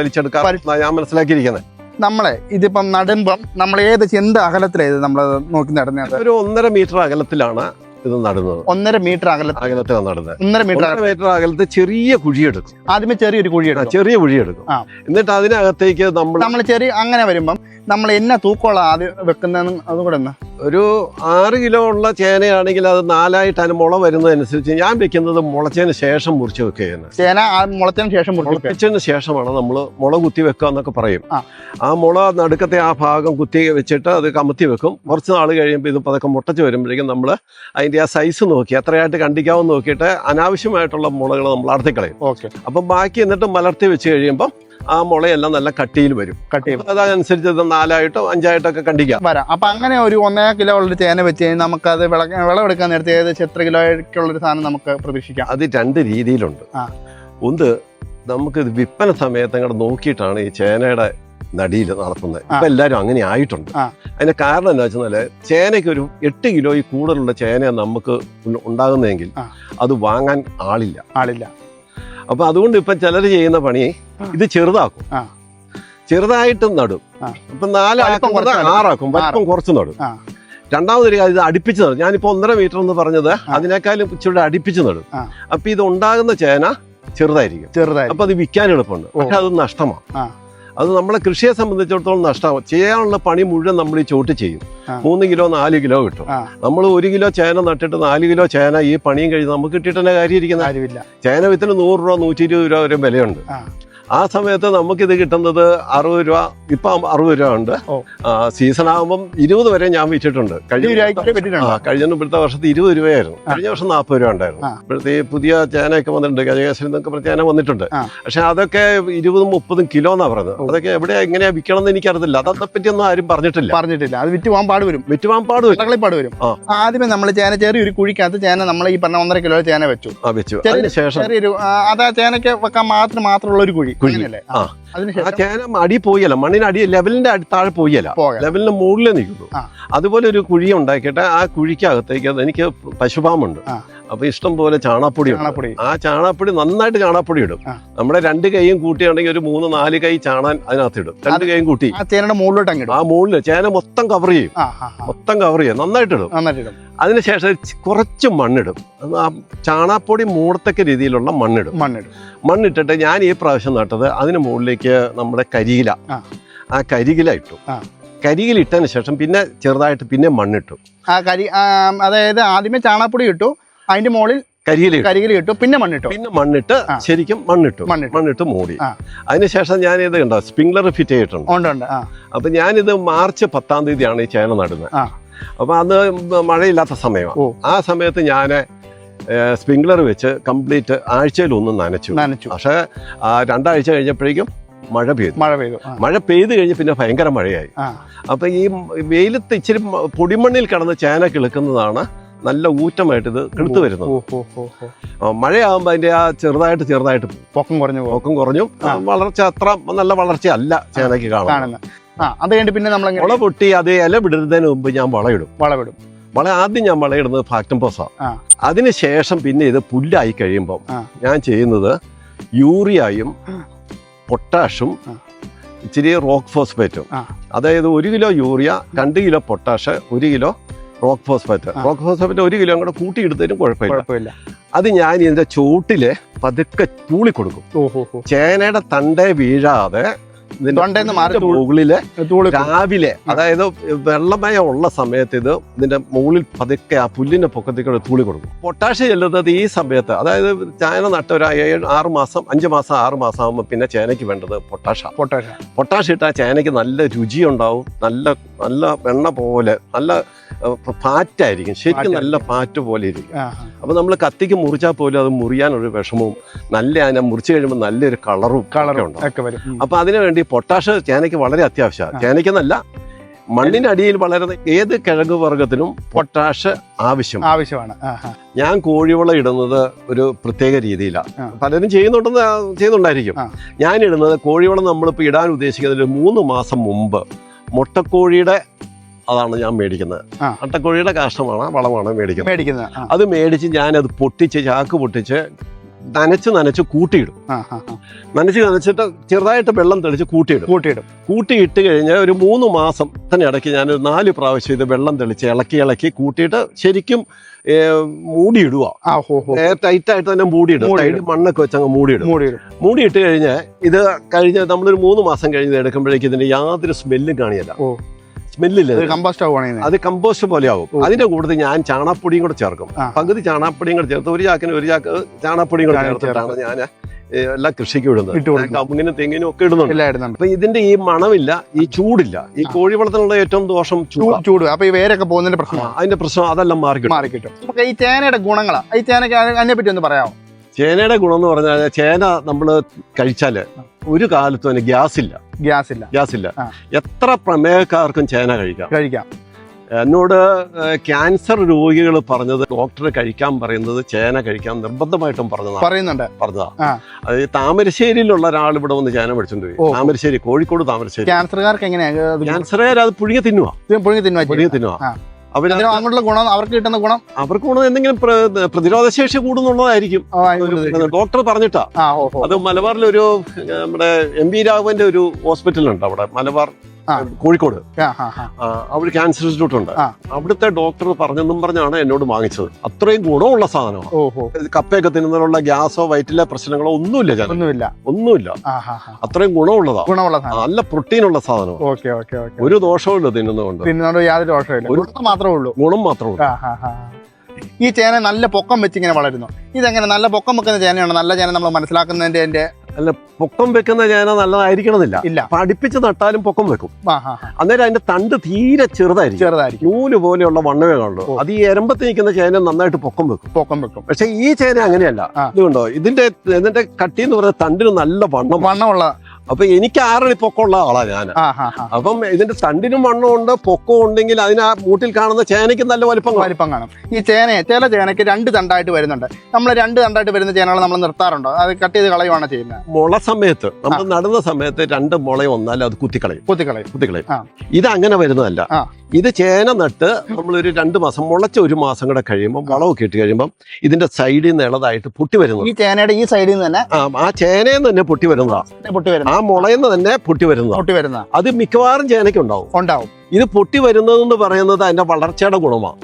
വലിച്ചെടുക്കാൻ ഞാൻ മനസ്സിലാക്കിയിരിക്കുന്നത് നമ്മളെ ഇതിപ്പം നടുമ്പം നമ്മൾ ഏത് എന്ത് അകലത്തിലാണ് നമ്മൾ നോക്കി നടന്നത്? ഒരു ഒന്നര മീറ്റർ അകലത്തിലാണ് ഇത് നടുന്നത്. ഒന്നര മീറ്റർ അകലത്തിൽ അകലത്തിലാണ് നടുന്നത്. ഒന്നര മീറ്റർ മീറ്റർ അകലത്ത് ചെറിയ കുഴിയെടുക്കും ആദ്യമേ ചെറിയൊരു കുഴി ആ, എടുക്കും. ചെറിയ കുഴിയെടുക്കും. എന്നിട്ട് അതിനകത്തേക്ക് നമ്മൾ നമ്മൾ ചെറിയ അങ്ങനെ വരുമ്പം നമ്മൾ എന്നെ തൂക്കമുള്ള ആദ്യം വെക്കുന്ന അതും കൂടെ ഒന്ന്. ഒരു ആറ് കിലോ ഉള്ള ചേനയാണെങ്കിൽ അത് നാലായിട്ടാണ് മുള വരുന്നതനുസരിച്ച് ഞാൻ വെക്കുന്നത് മുളച്ചതിന് ശേഷം മുറിച്ച് വെക്കുകയാണ്. ചേന മുളച്ചതിന് ശേഷം മുളച്ചതിന് ശേഷമാണ് നമ്മൾ മുള കുത്തി വെക്കുക എന്നൊക്കെ പറയും. ആ. മുള നടുക്കത്തെ ആ ഭാഗം കുത്തി വെച്ചിട്ട് അത് കമത്തി വെക്കും. കുറച്ച് നാൾ കഴിയുമ്പോൾ ഇത് പതൊക്കെ മുട്ടച്ച് വരുമ്പോഴേക്കും നമ്മൾ അതിന്റെ ആ സൈസ് നോക്കി എത്രയായിട്ട് കണ്ടിക്കാവും നോക്കിയിട്ട് അനാവശ്യമായിട്ടുള്ള മുളകൾ നമ്മൾ അടുത്തിക്കളയും കളയും ഓക്കെ. അപ്പം ബാക്കി എന്നിട്ട് മലർത്തി വെച്ച് കഴിയുമ്പം ആ മുളയെല്ലാം നല്ല കട്ടിയിൽ വരും. കട്ടിയിൽ. അതനുസരിച്ച് നാലായിട്ടോ അഞ്ചായിട്ടോ ഒക്കെ കണ്ടിക്കാം. വരാം. അപ്പൊ അങ്ങനെ ഒരു ഒന്നേ കിലോ ഉള്ള ചേന വെച്ച് കഴിഞ്ഞാൽ നമുക്കത് വിള വിളവെടുക്കാൻ നേരത്തെ ഏകദേശം എത്ര കിലോയ്ക്കുള്ള ഒരു സാധനം നമുക്ക് പ്രതീക്ഷിക്കാം? അത് രണ്ട് രീതിയിലുണ്ട്. ഒന്ന് നമുക്ക് ഇത് വിൽപ്പന സമയത്ത് അങ്ങോട്ട് നോക്കിയിട്ടാണ് ഈ ചേനയുടെ നടിയിൽ നടത്തുന്നത്. ഇപ്പൊ എല്ലാവരും അങ്ങനെ ആയിട്ടുണ്ട്. അതിന്റെ കാരണം എന്താ വെച്ചാൽ ചേനയ്ക്ക് ഒരു എട്ട് കിലോയിൽ കൂടുതലുള്ള ചേന നമുക്ക് ഉണ്ടാകുന്നതെങ്കിൽ അത് വാങ്ങാൻ ആളില്ല. ആളില്ല. അപ്പൊ അതുകൊണ്ട് ഇപ്പൊ ചിലർ ചെയ്യുന്ന പണി ഇത് ചെറുതാക്കും. ചെറുതായിട്ടും നടും. ഇപ്പൊ നാലാക്കും ആറാക്കും വലിപ്പം കുറച്ച് നടും. രണ്ടാമതൊരു കാര്യം ഇത് അടുപ്പിച്ച് നടും. ഞാനിപ്പോ ഒന്നര മീറ്റർ എന്ന് പറഞ്ഞത് അതിനേക്കാളും ഇച്ചിരി അടുപ്പിച്ച് നടും. അപ്പൊ ഇത് ഉണ്ടാകുന്ന ചേന ചെറുതായിരിക്കും. ചെറുതായി അപ്പൊ അത് വിൽക്കാൻ എളുപ്പമുണ്ട്. പക്ഷെ അത് നഷ്ടമാണ്. അത് നമ്മളെ കൃഷിയെ സംബന്ധിച്ചിടത്തോളം നഷ്ടമാവും ചെയ്യാനുള്ള പണി മുഴുവൻ നമ്മൾ ഈ ചോട്ട് ചെയ്യും. മൂന്ന് കിലോ നാല് കിലോ കിട്ടും. നമ്മൾ ഒരു കിലോ ചേന നട്ടിട്ട് നാല് കിലോ ചേന ഈ പണിയും കഴിഞ്ഞ് നമുക്ക് കിട്ടിയിട്ട് തന്നെ ഇരിക്കുന്ന കാര്യമില്ല. ചേന വിത്തിന് നൂറ് രൂപ നൂറ്റി ഇരുപത് രൂപ വരെ വിലയുണ്ട്. ആ. സമയത്ത് നമുക്കിത് കിട്ടുന്നത് അറുപത് രൂപ. ഇപ്പം അറുപത് രൂപ ഉണ്ട്. സീസൺ ആകുമ്പം ഇരുപത് വരെ ഞാൻ വിറ്റിട്ടുണ്ട് കഴിഞ്ഞ ഇപ്പോഴത്തെ വർഷത്തെ ഇരുപത് രൂപയായിരുന്നു. കഴിഞ്ഞ വർഷം നാൽപ്പത് രൂപ ഉണ്ടായിരുന്നു. ഇപ്പോഴത്തെ ഈ പുതിയ ചേനയൊക്കെ വന്നിട്ടുണ്ട്. ഗജകേശ്വരി എന്നൊക്കെ ചേന വന്നിട്ടുണ്ട്. പക്ഷെ അതൊക്കെ ഇരുപതും മുപ്പതും കിലോ എന്നാ പറയുന്നത്. അതൊക്കെ എവിടെ എങ്ങനെയാ വിൽക്കണം എന്ന് എനിക്കറിയില്ല അതതിനെ ഒന്നും ആരും പറഞ്ഞിട്ടില്ല. പറഞ്ഞിട്ടില്ല. അത് വിറ്റ് പോകാൻ പാട് വരും. വിറ്റുവാൻ പാടുവരും പാടുവരും പാട് വരും. ആദ്യമേ നമ്മൾ ചേന ചെറിയ ഒരു കുഴിക്കകത്ത് ചേന നമ്മൾ ഈ പറഞ്ഞ ഒന്നര കിലോ ചേന വെച്ചു. വെച്ചു. ശേഷം ചെറിയൊരു ആ, അത് ആ ചേനയ്ക്ക് വെക്കാൻ മാത്രം മാത്രമുള്ള ഒരു കുഴി. കുഴി. ആ. ചേന അടി പോയല്ല. മണ്ണിന് അടി ലെവലിന്റെ താഴെ പോയല്ല. ലെവലിന്റെ ലെവലിന് മുകളിൽ നിൽക്കുന്നു അതുപോലെ ഒരു കുഴി ഉണ്ടാക്കിയിട്ട് ആ കുഴിക്കകത്തേക്ക് എനിക്ക് പശുപാമുണ്ട്. അപ്പൊ ഇഷ്ടം പോലെ ചാണാപ്പൊടി. ആ ചാണാപ്പൊടി നന്നായിട്ട് ചാണാപ്പൊടി ഇടും. നമ്മുടെ രണ്ട് കൈയും കൂട്ടിയാണെങ്കിൽ ഒരു മൂന്ന് നാല് കൈ ചാണാൻ അതിനകത്ത് ഇടും. രണ്ട് കൈയും കൂട്ടി. ആ ചേനയുടെ മുകളിലോട്ട് അങ്ങിടും ആ മുകളിൽ ചേന മൊത്തം കവർ ചെയ്യും. മൊത്തം കവർ ചെയ്യും. നന്നായിട്ട് ഇടും. അതിനുശേഷം കുറച്ച് മണ്ണിടും. ആ ചാണാപ്പൊടി മൂടത്തക്ക രീതിയിലുള്ള മണ്ണിടും. മണ്ണിടും. മണ്ണിട്ടിട്ട് ഞാൻ ഈ പ്രാവശ്യം നട്ടത് അതിന് മുകളിലേക്ക് നമ്മുടെ കരിയില ആ. കരികില ഇട്ടു. ഇട്ടതിന് ശേഷം പിന്നെ ചെറുതായിട്ട് പിന്നെ മണ്ണിട്ടു. ആ കരി അതായത് ആദ്യമേ ചാണാപ്പൊടി ഇട്ടു. അതിന്റെ മുകളിൽ കരിയില കരിയില ഇട്ടു പിന്നെ മണ്ണിട്ടു. പിന്നെ മണ്ണിട്ട് ശരിക്കും മണ്ണിട്ടു. മണ്ണിട്ടു. മൂടി. അതിനുശേഷം ഞാൻ ഇത് കണ്ടോ? സ്പ്രിംഗ്ലർ ഫിറ്റ് ചെയ്തിട്ടുണ്ട്. അപ്പൊ ഞാനിത് മാർച്ച് പത്താം തീയതിയാണ് ഈ ചേന നടുന്നത്. അപ്പൊ അത് മഴയില്ലാത്ത സമയമാണ്. ആ സമയത്ത് ഞാൻ സ്പ്രിംഗ്ലർ വെച്ച് കംപ്ലീറ്റ് ആഴ്ചയിൽ ഒന്ന് നനച്ചു. നനച്ചു. പക്ഷേ ആ, രണ്ടാഴ്ച കഴിഞ്ഞപ്പോഴേക്കും മഴ പെയ്തു. മഴ പെയ്തു. മഴ പെയ്തു കഴിഞ്ഞ് പിന്നെ ഭയങ്കര മഴയായി. അപ്പൊ ഈ വെയിലത്ത് ഇച്ചിരി പൊടിമണ്ണിൽ കിടന്ന് ചേന കിളുക്കുന്നതാണ് നല്ല ഊറ്റമായിട്ട് ഇത് കെടുത്തു വരുന്നത്. മഴയാകുമ്പോ മഴയാകുമ്പോൾ അതിന്റെ ആ ചെറുതായിട്ട് ചെറുതായിട്ട് പോകും. പൊക്കം കുറഞ്ഞു പോകും. പൊക്കം കുറഞ്ഞു. വളർച്ച അത്ര നല്ല വളർച്ച അല്ല ചേനയ്ക്ക് കാണുന്നത്. കാണുന്ന ആ അത് പിന്നെ നമ്മൾ മുള പൊട്ടി അത് ഇല വിടുന്നതിന് മുമ്പ് ഞാൻ വളയിടും. വളവിടും. വള ആദ്യം ഞാൻ വളയിടുന്നത് ഫാക്ടം പോസ. അതിനുശേഷം പിന്നെ ഇത് പുല്ലായി കഴിയുമ്പോൾ. ഞാൻ ചെയ്യുന്നത് യൂറിയയും പൊട്ടാഷും. ഇച്ചിരി റോക്ക് ഫോസ്ഫേറ്റും. അതായത് ഒരു കിലോ യൂറിയ രണ്ട് കിലോ പൊട്ടാഷ് ഒരു kilo rock phosphate. Rock phosphate ഒരു കിലോ കൂടെ കൂട്ടിയെടുത്തതിനും കുഴപ്പമില്ല. അത് ഞാൻ ഇതിന്റെ ചൂട്ടിൽ പതുക്കെ തൂളി കൊടുക്കും ചേനയുടെ തണ്ടേ വീഴാതെ തൊണ്ടേന്ന് മാറി മുകളിൽ രാവിലെ അതായത് വെള്ളമയം ഉള്ള സമയത്ത് ഇത് ഇതിന്റെ മുകളിൽ പതുക്കെ ആ പുല്ലിന്റെ പൊക്കത്തേക്കൂടെ തൂളി കൊടുക്കും. പൊട്ടാഷ് ചെല്ലുന്നത് ഈ സമയത്ത് അതായത് ചേന നട്ട ഒരു ഏഴ് ആറ് മാസം അഞ്ച് മാസം ആറ് മാസം ആകുമ്പോൾ പിന്നെ ചേനയ്ക്ക് വേണ്ടത് പൊട്ടാഷ പൊട്ടാഷ പൊട്ടാഷ് ഇട്ടാൽ ചേനയ്ക്ക് നല്ല രുചി ഉണ്ടാവും നല്ല നല്ല വെണ്ണ പോലെ നല്ല പാറ്റായിരിക്കും. ശരിക്കും നല്ല പാറ്റ് പോലെ ഇരിക്കും. അപ്പോൾ അപ്പൊ നമ്മൾ കത്തിക്ക് മുറിച്ചാൽ പോലും അത് മുറിയാനൊരു വിഷമവും നല്ല അതിനെ മുറിച്ച് കഴിയുമ്പോൾ നല്ലൊരു കളറും കളറും ഉണ്ടാവും. ഒക്കെ വരും. ഉം. അപ്പൊ അതിനു വേണ്ടി പൊട്ടാഷ് ചേനയ്ക്ക് വളരെ അത്യാവശ്യമാണ്. ചേനയ്ക്കെന്നല്ല മണ്ണിന്റെ അടിയിൽ വളരുന്ന ഏത് കിഴങ്ങ് വർഗത്തിനും പൊട്ടാഷ് ആവശ്യം ആവശ്യമാണ്. ഞാൻ കോഴിവളം ഇടുന്നത് ഒരു പ്രത്യേക രീതിയിലാണ് പലരും ചെയ്യുന്നുണ്ടെന്ന് ചെയ്യുന്നുണ്ടായിരിക്കും. ഞാൻ ഇടുന്നത് കോഴിവളം നമ്മളിപ്പോൾ ഇടാൻ ഉദ്ദേശിക്കുന്നത് ഒരു മൂന്ന് മാസം മുമ്പ് മുട്ടക്കോഴിയുടെ അതാണ് ഞാൻ മേടിക്കുന്നത്. അട്ടക്കോഴിയുടെ മുട്ടക്കോഴിയുടെ കാഷ്ടമാണ് വളമാണ് മേടിക്കുന്നത്. മേടിക്കുന്നത്. അത് മേടിച്ച് ഞാനത് പൊട്ടിച്ച് ചാക്ക് പൊട്ടിച്ച് നനച്ച് നനച്ച് കൂട്ടിയിടും. നനച്ച് നനച്ചിട്ട് ചെറുതായിട്ട് വെള്ളം തെളിച്ച് കൂട്ടിയിടും. കൂട്ടിയിടും. കൂട്ടിയിട്ട് കഴിഞ്ഞാൽ ഒരു മൂന്ന് മാസം തന്നെ ഇടയ്ക്ക് ഞാൻ നാല് പ്രാവശ്യം ഇത് വെള്ളം തെളിച്ച് ഇളക്കി ഇളക്കി കൂട്ടിയിട്ട് ശരിക്കും മൂടിയിടുക. ടൈറ്റായിട്ട് തന്നെ മൂടിയിടും. ടൈറ്റ് സൈഡ് മണ്ണൊക്കെ വെച്ച് അങ്ങ് മൂടിയിടും. മൂടിയിടും. മൂടിയിട്ട് കഴിഞ്ഞ് ഇത് കഴിഞ്ഞ് നമ്മളൊരു മൂന്ന് മാസം കഴിഞ്ഞ് എടുക്കുമ്പോഴേക്കും ഇതിന് യാതൊരു സ്മെല്ലും കാണിയല്ല. സ്മെല്ലില്ല കമ്പോസ്റ്റ് ആവുകയാണെങ്കിൽ അത് കമ്പോസ്റ്റ് പോലെ ആവും. അതിന്റെ കൂടുതൽ ഞാൻ ചാണാപ്പൊടിയും കൂടെ ചേർക്കും. പകുതി ചാണാപ്പൊടിയും കൂടെ ചേർത്ത് ഒരു ചാക്കിന് ഒരു ചാക്ക് ചാണാപ്പൊടിയും കൂടെ ചേർത്തിട്ടാണ് ഞാൻ എല്ലാ കൃഷിക്ക് ഇടുന്നത്. കവുങ്ങിനും തെങ്ങിനും ഒക്കെ ഇടുന്നുണ്ട്. അപ്പൊ ഇതിന്റെ ഈ മണമില്ല ഈ ചൂടില്ല. ഈ കോഴി വളർത്തലുള്ള ഏറ്റവും ദോഷം ചൂട്. അപ്പൊ ഈ വേരൊക്കെ പോകുന്നതിന്റെ പ്രശ്നമാണ് അതിന്റെ പ്രശ്നം അതെല്ലാം മാറി മാറി കിട്ടും നമുക്ക് ഈ ചേനയുടെ ഗുണങ്ങളാ? ഈ ചേനയ്ക്ക് അതിനെ പറ്റി ഒന്ന് പറയാമോ? ചേനയുടെ ഗുണം എന്ന് പറഞ്ഞാൽ ചേന നമ്മൾ കഴിച്ചാൽ ഒരു കാലത്തും അതിന് ഗ്യാസ് ഇല്ല ഗ്യാസ് ഇല്ല ഗ്യാസ് ഇല്ല എത്ര പ്രമേഹക്കാർക്കും ചേന കഴിക്കാം. കഴിക്കാം. എന്നോട് ക്യാൻസർ രോഗികൾ പറഞ്ഞത് ഡോക്ടർ കഴിക്കാൻ പറയുന്നത് ചേന കഴിക്കാൻ നിർബന്ധമായിട്ടും പറഞ്ഞതാണ്. പറയുന്നുണ്ട്. പറഞ്ഞതാ. അത് താമരശ്ശേരിയിലുള്ള ഒരാൾ ഇവിടെ വന്ന് ചേന പഠിച്ചിട്ടുണ്ട് പോയി. താമരശ്ശേരി കോഴിക്കോട് താമരശ്ശേരി. ക്യാൻസറുകാർക്ക് എങ്ങനെയാ? ക്യാൻസർകാർ ക്യാൻസറുകാർ അത് പുഴുങ്ങി തിന്നുവാ. പുഴുങ്ങി തിന്നുവാ പുഴുങ്ങി തിന്നുക ആ. അങ്ങോട്ടുള്ള ഗുണം അവർക്ക് കിട്ടുന്ന ഗുണം അവർക്ക് ഗുണം എന്തെങ്കിലും പ്ര- പ്രതിരോധ ശേഷി കൂടുന്നുള്ളതായിരിക്കും ഒരു ഡോക്ടർ പറഞ്ഞിട്ടാ അത് മലബാറിലൊരു ഏഹ്, നമ്മുടെ എം വി രാഘവന്റെ ഒരു ഹോസ്പിറ്റലുണ്ട് അവിടെ മലബാർ. കോഴിക്കോട്. അവിടെ ക്യാൻസർ ഇൻസ്റ്റിറ്റ്യൂട്ട് ഉണ്ട്. അവിടുത്തെ ഡോക്ടർ പറഞ്ഞെന്നും പറഞ്ഞാണ് എന്നോട് വാങ്ങിച്ചത്. അത്രയും ഗുണമുള്ള സാധനമാണ്. കപ്പയൊക്കെ തിന്നുന്നതിനുള്ള ഗ്യാസോ വയറ്റിലെ പ്രശ്നങ്ങളോ ഒന്നുമില്ല ഒന്നുമില്ല. ഒന്നുമില്ല. അത്രയും ഗുണമുള്ളതാ. ഗുണമുള്ള നല്ല സാധനമാണ്. Okay okay okay. ഒരു ദോഷവുമില്ല തിന്നുന്നതുകൊണ്ട്. പിന്നെ നമ്മുടെ യാതൊരു മാത്രമേ ഉള്ളൂ. ഗുണം മാത്രമേ ഉള്ളൂ. ഈ ചേന നല്ല പൊക്കം വെച്ച് ഇങ്ങനെ വളരുന്നു. ഇതെങ്ങനെ നല്ല പൊക്കം വെക്കുന്ന ചേനയാണ്? നല്ല ചേന നമ്മൾ മനസ്സിലാക്കുന്നതിന്റെ എന്റെ പൊക്കം വെക്കുന്ന ചേന നല്ലതായിരിക്കണമെന്നില്ല. ഇല്ല. പഠിപ്പിച്ച് നട്ടാലും പൊക്കം വെക്കും. അന്നേരം അതിന്റെ തണ്ട് തീരെ ചെറുതായിരിക്കും. ചെറുതായിരിക്കും. നൂൽ പോലെയുള്ള വണ്ണവേ കാണുള്ളൂ. അത് ഈ എരമ്പത്ത് നിൽക്കുന്ന ചേന നന്നായിട്ട് പൊക്കം വെക്കും. പൊക്കം വെക്കും. പക്ഷെ ഈ ചേന അങ്ങനെയല്ല. ഇതുകൊണ്ടോ ഇതിന്റെ ഇതിന്റെ കട്ടി എന്ന് പറയുന്നത് തണ്ടിന് നല്ല വണ്ണം. വണ്ണമുള്ള അപ്പൊ എനിക്ക് ആറടി പൊക്കമുള്ള ആളാ ഞാൻ അപ്പം ഇതിന്റെ തണ്ടിനും വണ്ണമുണ്ട് പൊക്കം ഉണ്ടെങ്കിൽ അതിന് ആ മൂട്ടിൽ കാണുന്ന ചേനയ്ക്ക് നല്ല വലിപ്പം. വലിപ്പം കാണും. ഈ ചേന ചില ചേനയ്ക്ക് രണ്ട് തണ്ടായിട്ട് വരുന്നുണ്ട്. നമ്മൾ രണ്ട് തണ്ടായിട്ട് വരുന്ന ചേനകൾ നമ്മൾ നിർത്താറുണ്ടോ? അത് കട്ട് ചെയ്ത് കളയുവാണ് ചെയ്യുന്നത്? മുള സമയത്ത് നമ്മൾ നടുന്ന സമയത്ത് രണ്ട് മുള വന്നാൽ അത് കുത്തിക്കളയും. കുത്തിക്കളയും. കുത്തിക്കളയും. ഇത് അങ്ങനെ വരുന്നതല്ല. ഇത് ചേന നട്ട് നമ്മളൊരു രണ്ട് മാസം മുളച്ച ഒരു മാസം കൂടെ കഴിയുമ്പോൾ വളമൊക്കെ ഇട്ട് കഴിയുമ്പോൾ ഇതിന്റെ സൈഡിൽ നിന്ന് ഇളതായിട്ട് പൊട്ടി വരുന്നത്. ഈ ചേനയുടെ ഈ സൈഡിൽ നിന്ന് തന്നെ ആ ആ ചേനയിൽ നിന്ന് തന്നെ പൊട്ടി വരുന്നതാ. പൊട്ടി വരുന്ന ആ മുളയിൽ നിന്ന് തന്നെ പൊട്ടി വരുന്നതാ. പൊട്ടി വരുന്ന അത് മിക്കവാറും ചേനയ്ക്ക് ഉണ്ടാവും. ഉണ്ടാവും. ഇത് പൊട്ടി വരുന്നത് എന്ന് പറയുന്നത് അതിന്റെ വളർച്ചയുടെ ഗുണമാണ്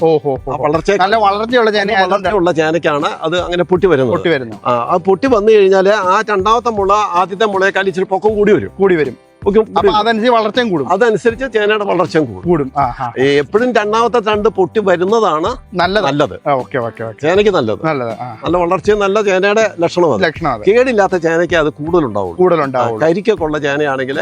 വളർച്ച നല്ല വളർച്ചയുള്ള ചേന ആയതുകൊണ്ട് വളർച്ചയുള്ള ചേനയ്ക്കാണ് അത് അങ്ങനെ പൊട്ടി വരുന്നത്. പൊട്ടി വരുന്നു ആ ആ പൊട്ടി വന്നു കഴിഞ്ഞാൽ ആ രണ്ടാമത്തെ മുള ആദ്യത്തെ മുളയേക്കാൾ ഇച്ചിരി പൊക്കം കൂടി വരും. കൂടി വരും. അതനുസരിച്ച് വളർച്ചയും കൂടും. അതനുസരിച്ച് ചേനയുടെ വളർച്ചയും കൂടും. കൂടും. എപ്പോഴും രണ്ടാമത്തെ തണ്ട് പൊട്ടി വരുന്നതാണ് നല്ലത്. നല്ലത്. Okay okay okay. ചേനയ്ക്ക് നല്ലത്. നല്ലത് നല്ല വളർച്ചയും നല്ല ചേനയുടെ ലക്ഷണം കേടില്ലാത്ത ചേനയ്ക്ക് അത് കൂടുതലുണ്ടാവും കൂടുതലുണ്ടാവും കരിക്കൊക്കെ ഉള്ള ചേനയാണെങ്കിൽ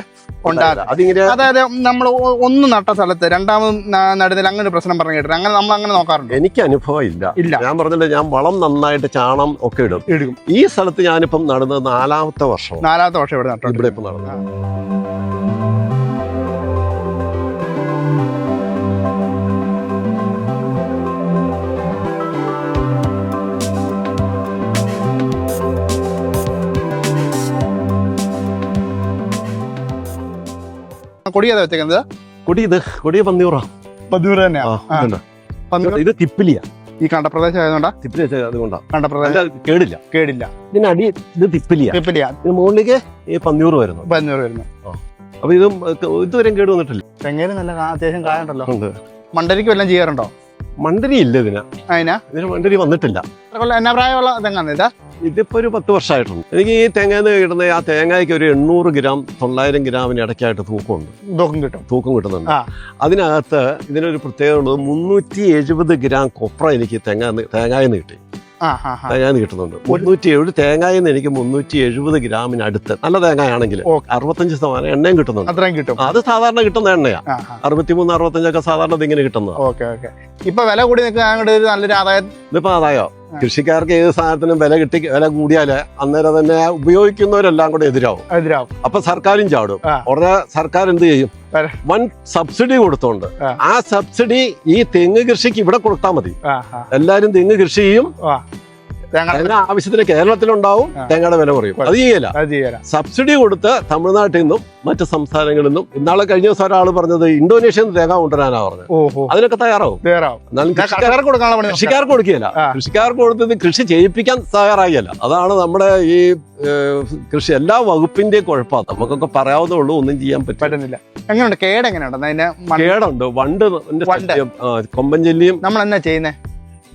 അതിങ്ങനെ അതായത് നമ്മൾ ഒന്ന് നട്ട സ്ഥലത്ത് രണ്ടാമത് നടുന്നതിൽ അങ്ങനെ ഒരു പ്രശ്നം പറഞ്ഞു കേട്ടിട്ട് അങ്ങനെ നമ്മൾ അങ്ങനെ നോക്കാറുണ്ട്? എനിക്ക് അനുഭവം ഇല്ല. ഇല്ല. ഞാൻ പറഞ്ഞില്ല ഞാൻ വളം നന്നായിട്ട് ചാണം ഒക്കെ ഇടും. ഇടും. ഈ സ്ഥലത്ത് ഞാനിപ്പം നടന്നത് നാലാമത്തെ വർഷം നാലാമത്തെ വർഷം ഇവിടെ നട്ടു ഇവിടെ ഇപ്പം നടന്നത്. കൊടി ഏതാ വെച്ചേക്കുന്നത്? കൊടി ഇത് കൊടിയ പന്നിയൂറാ. പതിനൂറ് തന്നെയാ? ആ, ആ. ഇത് തിപ്പിലിയ. ഈ കണ്ടപ്രദേശം ആയതുകൊണ്ടാ? തിപ്പിലി അതുകൊണ്ടാ. കണ്ടപ്രദേശം. കേടില്ല. കേടില്ല. ഇതിന് അടി ഇത് തിപ്പിലിയ. തിപ്പിലിയ. ഇത് മുകളിലേക്ക് ഈ പന്നിയൂറ് വരുന്നു. പന്നിയൂറ് വരുന്നു. അപ്പൊ ഇതും ഇതുവരെയും കേട് വന്നിട്ടില്ല. തെങ്ങേര് നല്ല അത്യാവശ്യം കായുണ്ടല്ലോ. ഉണ്ട്. മണ്ടരിക്ക് വല്ലതും ചെയ്യാറുണ്ടോ? മണ്ടരി ഇല്ല ഇതിന്. അതിനാ? ഇതിന് മണ്ടരി വന്നിട്ടില്ല. എത്ര കൊല്ലം എന്നാ പ്രായമുള്ള ഇതാ? ഇതിപ്പോ ഒരു പത്ത് വർഷമായിട്ടുണ്ട് എനിക്ക് ഈ തേങ്ങന്ന് കിട്ടുന്ന ആ തേങ്ങയ്ക്ക് ഒരു എണ്ണൂറ് ഗ്രാം തൊള്ളായിരം ഗ്രാമിന് ഇടയ്ക്കായിട്ട് തൂക്കമുണ്ട്. തൂക്കം കിട്ടും. തൂക്കം കിട്ടുന്നുണ്ട്. അതിനകത്ത് ഇതിനൊരു പ്രത്യേകത ഉള്ളത് മുന്നൂറ്റി എഴുപത് ഗ്രാം കൊപ്ര എനിക്ക് തേങ്ങ തേങ്ങായെന്ന് കിട്ടി. തേങ്ങായി കിട്ടുന്നുണ്ട്. മുന്നൂറ്റി എഴുപത് തേങ്ങായെന്ന് എനിക്ക് മുന്നൂറ്റി എഴുപത് ഗ്രാമിനടുത്ത് നല്ല തേങ്ങയാണെങ്കിൽ. അറുപത്തഞ്ച് ശതമാനം എണ്ണയും കിട്ടുന്നുണ്ട്. അത്രയും കിട്ടും. അത് സാധാരണ കിട്ടുന്ന എണ്ണയാ. അറുപത്തിമൂന്ന് അറുപത്തഞ്ചൊക്കെ സാധാരണ ഇതിങ്ങനെ കിട്ടുന്നത്. Okay okay. ഇപ്പൊ വില കൂടി നിൽക്കുക നല്ലൊരു ആദായം? ഇതിപ്പോ അതായോ ആ. കൃഷിക്കാർക്ക് ഏത് സാധനത്തിനും വില കിട്ടി വില കൂടിയാൽ അന്നേരം തന്നെ ഉപയോഗിക്കുന്നവരെല്ലാം കൂടെ എതിരാവും. എതിരാവും. അപ്പൊ സർക്കാരും ചാടും. ഉടനെ സർക്കാർ എന്ത് ചെയ്യും. വൻ സബ്സിഡി കൊടുത്തോണ്ട് ആ. സബ്സിഡി ഈ തെങ്ങ് കൃഷിക്ക് ഇവിടെ കൊടുത്താൽ മതി. എല്ലാരും തെങ്ങ് കൃഷി ചെയ്യും. തേങ്ങ ആവശ്യത്തിന് കേരളത്തിലുണ്ടാവും. തേങ്ങയുടെ വില കുറയും. അത് ചെയ്യല. സബ്സിഡി കൊടുത്ത് തമിഴ്നാട്ടിൽ നിന്നും മറ്റു സംസ്ഥാനങ്ങളിൽ നിന്നും ഇന്നാളെ കഴിഞ്ഞ ദിവസം ഒരാൾ പറഞ്ഞത് ഇന്തോനേഷ്യയിൽ നിന്ന് തേങ്ങ കൊണ്ടുവരാനാ പറഞ്ഞത്. അതിനൊക്കെ തയ്യാറാവും. കൃഷിക്കാർക്ക് കൊടുക്കുകയില്ല. കൃഷിക്കാർക്ക് കൊടുത്തത് കൃഷി ചെയ്യിപ്പിക്കാൻ തയ്യാറാകിയല്ല അതാണ് നമ്മുടെ ഈ കൃഷി എല്ലാ വകുപ്പിന്റെയും കുഴപ്പമാണ് നമുക്കൊക്കെ പറയാവുന്നേ ഉള്ളൂ ഒന്നും ചെയ്യാൻ പറ്റില്ല. എങ്ങനെയുണ്ട്? കേട് എങ്ങനെയുണ്ട്? കേടുണ്ട്. വണ്ട് കൊമ്പൻ ചെല്ലിയും നമ്മൾ എന്നാ ചെയ്യുന്നേ?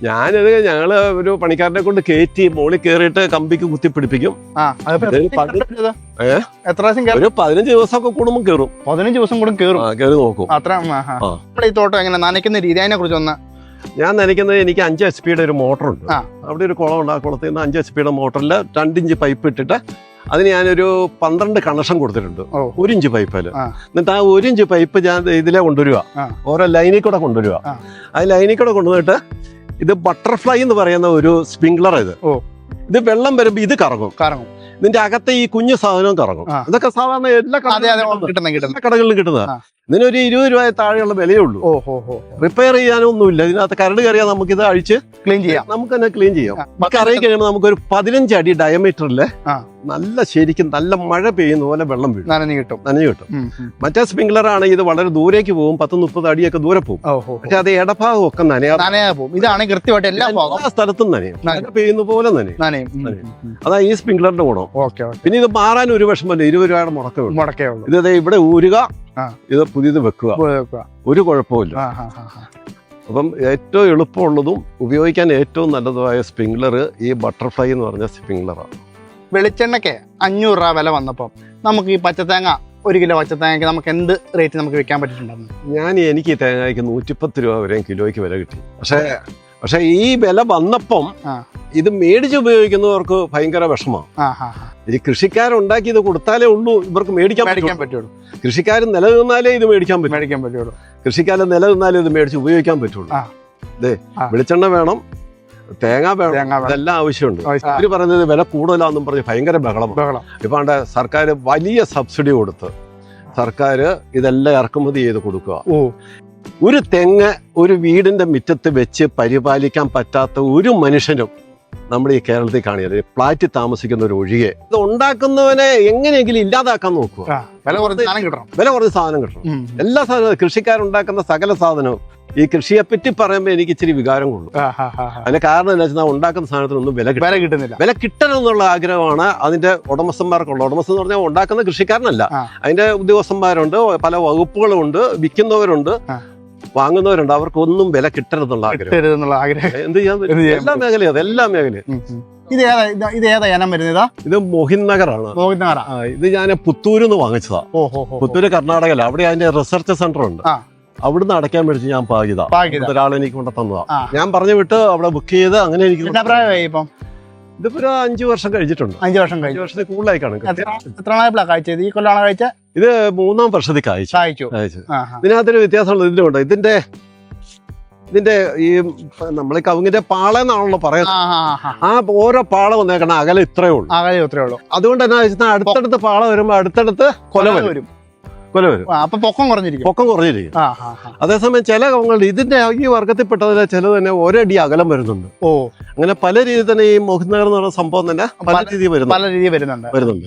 ഞാനിത് ഞങ്ങൾ ഒരു പണിക്കാരനെ കൊണ്ട് കയറ്റി മോളിൽ കയറിയിട്ട് കമ്പിക്ക് കുത്തി പിടിപ്പിക്കും. ആ അതിപ്പോ ഇത് എത്ര ഒരു പതിനഞ്ച് ദിവസമൊക്കെ കൂടുമ്പോൾ കയറും പതിനഞ്ച് ദിവസം കൂടും കയറും കയറി നോക്കും. അത്ര. നമ്മുടെ ഈ തോട്ടം എങ്ങനെ നനയ്ക്കുന്ന രീതി അതിനെ കുറിച്ച് ഒന്ന് ഞാൻ നനയ്ക്കുന്നത് എനിക്ക് അഞ്ച് എച്ച് പിയുടെ ഒരു മോട്ടറുണ്ട്. ഉണ്ട് അവിടെ ഒരു കുളമുണ്ട് ആ കുളത്തിൽ നിന്ന് അഞ്ച് എച്ച് പിയുടെ മോട്ടറിൽ രണ്ടിഞ്ച് പൈപ്പ് ഇട്ടിട്ട് അതിന് ഞാനൊരു പന്ത്രണ്ട് കണക്ഷൻ കൊടുത്തിട്ടുണ്ട്. ഒരു ഇഞ്ച് പൈപ്പിൽ. എന്നിട്ട് ആ ഒരു ഇഞ്ച് പൈപ്പ് ഞാൻ ഇതിലെ കൊണ്ടുവരിക. ഓരോ ലൈനിൽ കൂടെ കൊണ്ടുവരിക. ആ ലൈനിൽ കൂടെ കൊണ്ടുവന്നിട്ട് ഇത് ബട്ടർഫ്ലൈ എന്ന് പറയുന്ന ഒരു സ്പ്രിംഗ്ലർ ഇത്. ഓ. ഇത് വെള്ളം വരുമ്പോ ഇത് കറങ്ങും. കറങ്ങും. ഇതിന്റെ അകത്തെ ഈ കുഞ്ഞു സാധനവും കറങ്ങും. ഇതൊക്കെ സാധാരണ എല്ലാ കടകളിലും കിട്ടുന്നതാ. ഇതിനൊരു ഇരുപത് രൂപ താഴെയുള്ള വിലയേ ഉള്ളൂ. ഓ ഹോ ഹോ റിപ്പയർ ചെയ്യാനൊന്നുമില്ല. ഇതിനകത്ത് കരട് കയറിയാൽ നമുക്ക് ഇത് അഴിച്ച് ക്ലീൻ ചെയ്യാം. നമുക്ക് തന്നെ ക്ലീൻ ചെയ്യാം. നമുക്ക് അറിയി കഴിയുമ്പോൾ നമുക്കൊരു പതിനഞ്ച് അടി ഡയമീറ്ററിൽ. നല്ല ശരിക്കും നല്ല മഴ പെയ്യുന്ന പോലെ വെള്ളം വീഴും. നനഞ്ഞു കിട്ടും. നനഞ്ഞു കിട്ടും. മറ്റേ സ്പ്രിംഗ്ലർ ആണ് ഇത് വളരെ ദൂരേക്ക് പോകും പത്ത് മുപ്പത് അടിയൊക്കെ ദൂരെ പോകും. പക്ഷെ അത് ഇടഭാഗം ഒക്കെ നനയാ പോകും. ഇതാണ് കൃത്യമായിട്ട് എല്ലാ സ്ഥലത്തും നനയും. മഴ പെയ്യുന്ന പോലെ നനയും. അതാ ഈ സ്പ്രിംഗ്ലറിന്റെ ഗുണം. പിന്നെ ഇത് മാറാൻ ഒരു വിഷമല്ല ഇരുപത് രൂപയുടെ മുടക്കേ ഉള്ളൂ. മുടക്കേ ഉള്ളൂ. ഇത് ദേ ഇവിടെ ഊരുക ഇത് പുതിയത് വെക്കുക. ഒരു കുഴപ്പമില്ല. അപ്പം ഏറ്റവും എളുപ്പമുള്ളതും ഉപയോഗിക്കാൻ ഏറ്റവും നല്ലതുമായ സ്പ്രിംഗ്ലർ ഈ ബട്ടർഫ്ലൈ എന്ന് പറഞ്ഞ സ്പ്രിംഗ്ലറാണ്. വെളിച്ചെണ്ണയ്ക്ക് അഞ്ഞൂറ് രൂപ വില വന്നപ്പോൾ നമുക്ക് ഈ പച്ചത്തേങ്ങ ഒരു കിലോ പച്ചത്തേങ്ങയ്ക്ക് നമുക്ക് എന്ത് റേറ്റ് നമുക്ക് വിൽക്കാൻ പറ്റിയിട്ടുണ്ടായിരുന്നു? ഞാൻ എനിക്ക് ഈ തേങ്ങയ്ക്ക് നൂറ്റിപ്പത്ത് രൂപ വരെ കിലോയ്ക്ക് വില കിട്ടി. പക്ഷേ പക്ഷേ ഈ വില വന്നപ്പം ഇത് മേടിച്ച് ഉപയോഗിക്കുന്നവർക്ക് ഭയങ്കര വിഷമമാണ്. ഈ കൃഷിക്കാരുണ്ടാക്കി ഇത് കൊടുത്താലേ ഉള്ളൂ ഇവർക്ക് മേടിക്കാൻ മേടിക്കാൻ പറ്റുള്ളൂ. കൃഷിക്കാർ നിലനിന്നാലേ ഇത് മേടിക്കാൻ പറ്റും. മേടിക്കാൻ പറ്റുള്ളൂ. കൃഷിക്കാരൻ നിലനിന്നാലേ ഇത് മേടിച്ച് ഉപയോഗിക്കാൻ പറ്റുള്ളൂ. അതെ വെളിച്ചെണ്ണ വേണം തേങ്ങ വേണം ഇതെല്ലാം ആവശ്യമുണ്ട്. അവർ പറയുന്നത് വില കൂടുതലാന്നും പറഞ്ഞ് ഭയങ്കര ബഹളമാണ് ബഹളം. ഇപ്പൊ സർക്കാർ വലിയ സബ്സിഡി കൊടുത്ത് സർക്കാർ ഇതെല്ലാം ഇറക്കുമതി ചെയ്ത് കൊടുക്കുക. ഒരു തെങ്ങ് ഒരു വീടിന്റെ മുറ്റത്ത് വെച്ച് പരിപാലിക്കാൻ പറ്റാത്ത ഒരു മനുഷ്യനും നമ്മുടെ ഈ കേരളത്തിൽ കാണിയത് ഫ്ലാറ്റിൽ താമസിക്കുന്ന ഒരു ഒഴികെ. ഇത് ഉണ്ടാക്കുന്നവനെ എങ്ങനെയെങ്കിലും ഇല്ലാതാക്കാൻ നോക്കുക. വില കുറഞ്ഞ സാധനം കിട്ടണം. വില കുറച്ച് സാധനം കിട്ടണം. എല്ലാ സാധനവും കൃഷിക്കാരുണ്ടാക്കുന്ന സകല സാധനവും ഈ കൃഷിയെ പറ്റി പറയുമ്പോൾ എനിക്ക് ഇച്ചിരി വികാരം കൊള്ളു. അതിന്റെ കാരണം എന്താ വെച്ചാൽ ഉണ്ടാക്കുന്ന സാധനത്തിനൊന്നും വില വില കിട്ടുന്നില്ല. വില കിട്ടണം എന്നുള്ള ആഗ്രഹമാണ് അതിന്റെ ഉടമസ്ഥന്മാർക്കുള്ള ഉടമസ്ഥ എന്ന് പറഞ്ഞാൽ ഉണ്ടാക്കുന്ന കൃഷിക്കാരനല്ല. അതിന്റെ ഉദ്യോഗസ്ഥന്മാരുണ്ട് പല വകുപ്പുകളുണ്ട് വിൽക്കുന്നവരുണ്ട്. വാങ്ങുന്നവരുണ്ട്. അവർക്കൊന്നും വില കിട്ടരുതെന്നുള്ള ആഗ്രഹം. ആഗ്രഹം. എന്ത് ചെയ്യാൻ എല്ലാ മേഖലയും അത് എല്ലാ മേഖലയും. ഇത് ഏതാ ഇത്- ഏതാ ഇനം വരുന്നത് ഇത്? മോഹിൻ നഗറാണ്. മോഹിൻ ഇത് ഞാൻ പുത്തൂരിൽ നിന്ന് വാങ്ങിച്ചതാ. പുത്തൂര് കർണാടകയില. അവിടെ അതിന്റെ റിസർച്ച് സെന്റർ ഉണ്ട്. അവിടുന്ന് അടയ്ക്കാൻ മേടിച്ച് ഞാൻ പാകിത. ഒരാൾ എനിക്ക് കൊണ്ട് തന്നതാ. ഞാൻ പറഞ്ഞു വിട്ട് അവിടെ ബുക്ക് ചെയ്ത് അങ്ങനെ എനിക്ക് ഇതിപ്പോ ഒരു അഞ്ചു വർഷം കഴിച്ചിട്ടുണ്ട് അഞ്ചു വർഷം കഴിഞ്ഞു. വർഷത്തിൽ കൂടുതലായി കാണും. എത്ര നാളെ കഴിച്ചത് ഈ കൊല്ലമാണ് കഴിച്ച ഇത് മൂന്നാം വർഷത്തിൽ കായ്ച്ചു. കായ്ച്ചു. ആ. ഇതിനകത്തൊരു വ്യത്യാസമുള്ളത് ഇതിലുണ്ട് ഇതിന്റെ ഇതിന്റെ ഈ നമ്മൾ കവുങ്ങിന്റെ പാള എന്നാണല്ലോ പറയുന്നത്. ആ ഓരോ പാള വന്നേക്കണ അകലെ ഇത്രേ ഉള്ളൂ. അകലെ ഇത്രേ ഉള്ളൂ. അതുകൊണ്ട് എന്നാ വെച്ചാൽ അടുത്തടുത്ത് പാള വരുമ്പോ അടുത്തടുത്ത് കൊല വരും. കൊല വരും. അപ്പൊ പൊക്കം കുറഞ്ഞിരിക്കും. പൊക്കം കുറഞ്ഞിരിക്കും. അതേസമയം ചില കവുങ്ങളുടെ ഇതിന്റെ ഈ വർഗത്തിൽപ്പെട്ടതിലെ ചിലത് തന്നെ അടി അകലം വരുന്നുണ്ട്. ഓ. അങ്ങനെ പല രീതിയിൽ തന്നെ ഈ മോഹിനഗർ എന്ന് പറയുന്ന സംഭവം തന്നെ പല പല- രീതിയിൽ വരുന്നു പല രീതിയിൽ വരുന്നുണ്ട്. വരുന്നുണ്ട്.